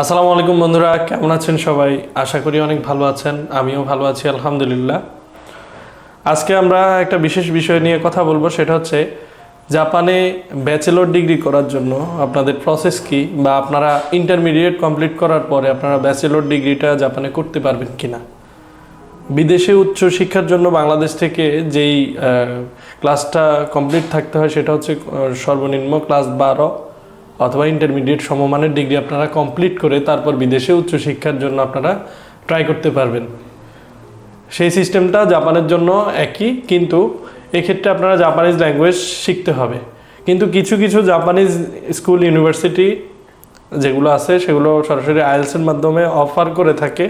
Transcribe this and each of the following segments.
আসসালামু আলাইকুম বন্ধুরা, কেমন আছেন সবাই? আশা করি অনেক ভালো আছেন, আমিও ভালো আছি, আলহামদুলিল্লাহ। আজকে আমরা একটা বিশেষ বিষয় নিয়ে কথা বলব, সেটা হচ্ছে জাপানে ব্যাচেলর ডিগ্রি করার জন্য আপনাদের প্রসেস কি, বা আপনারা ইন্টারমিডিয়েট কমপ্লিট করার পরে আপনারা ব্যাচেলর ডিগ্রিটা জাপানে করতে পারবেন কিনা? বিদেশে উচ্চ শিক্ষার জন্য বাংলাদেশ থেকে যেই ক্লাসটা কমপ্লিট থাকতে হয়, সেটা হচ্ছে সর্বনিম্ন ক্লাস বারো। অথবা ইন্টারমিডিয়েট সমমানের ডিগ্রি আপনারা কমপ্লিট করে তারপর বিদেশে উচ্চ শিক্ষার জন্য আপনারা ট্রাই করতে পারবেন। সেই সিস্টেমটা জাপানের জন্য একই, কিন্তু এক্ষেত্রে আপনারা জাপানিজ ল্যাঙ্গুয়েজ শিখতে হবে। কিন্তু কিছু কিছু জাপানিজ স্কুল ইউনিভার্সিটি যেগুলো আছে, সেগুলো সরাসরি আইএলসের মাধ্যমে অফার করে থাকে।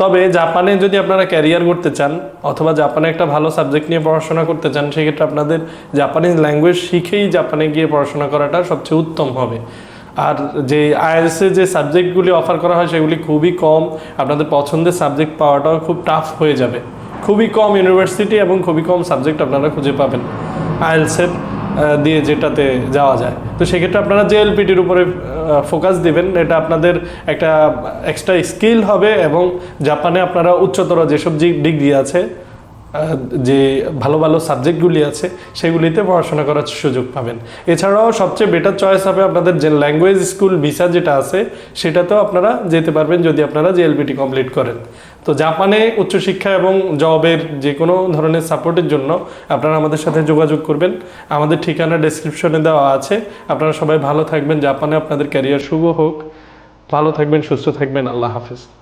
তবে জাপানে যদি আপনারা ক্যারিয়ার করতে চান, অথবা জাপানে একটা ভালো সাবজেক্ট নিয়ে পড়াশোনা করতে চান, সেক্ষেত্রে আপনাদের জাপানিজ ল্যাঙ্গুয়েজ শিখেই জাপানে গিয়ে পড়াশোনা করাটা সবচেয়ে উত্তম হবে। আর যে আইএলসে যে সাবজেক্টগুলি অফার করা হয়, সেগুলি খুবই কম। আপনাদের পছন্দের সাবজেক্ট পাওয়াটাও খুব টাফ হয়ে যাবে। খুবই কম ইউনিভার্সিটি এবং খুবই কম সাবজেক্ট আপনারা খুঁজে পাবেন। আইএলসের দিয়ে যেটাতে যাওয়া যায়। তো সেক্ষেত্রে আপনারা জেএলপিটির উপরে ফোকাস দিবেন, এটা আপনাদের একটা এক্সট্রা স্কিল হবে এবং জাপানে আপনারা উচ্চতর যেসব ডিগ্রি আছে যে ভালো ভালো সাবজেক্টগুলি আছে, সেগুলিতে পড়াশোনা করার সুযোগ পাবেন। এছাড়াও সবচেয়ে বেটার চয়েস হবে আপনাদের যে ল্যাঙ্গুয়েজ স্কুল ভিসা যেটা আছে, সেটাতেও আপনারা যেতে পারবেন যদি আপনারা জেএলপিটি কমপ্লিট করেন। তো জাপানে উচ্চশিক্ষা এবং জবের যে কোনো ধরনের সাপোর্টের জন্য আপনারা আমাদের সাথে যোগাযোগ করবেন। আমাদের ঠিকানা ডেসক্রিপশনে দেওয়া আছে। আপনারা সবাই ভালো থাকবেন। জাপানে আপনাদের ক্যারিয়ার শুভ হোক। ভালো থাকবেন, সুস্থ থাকবেন। আল্লাহ হাফেজ।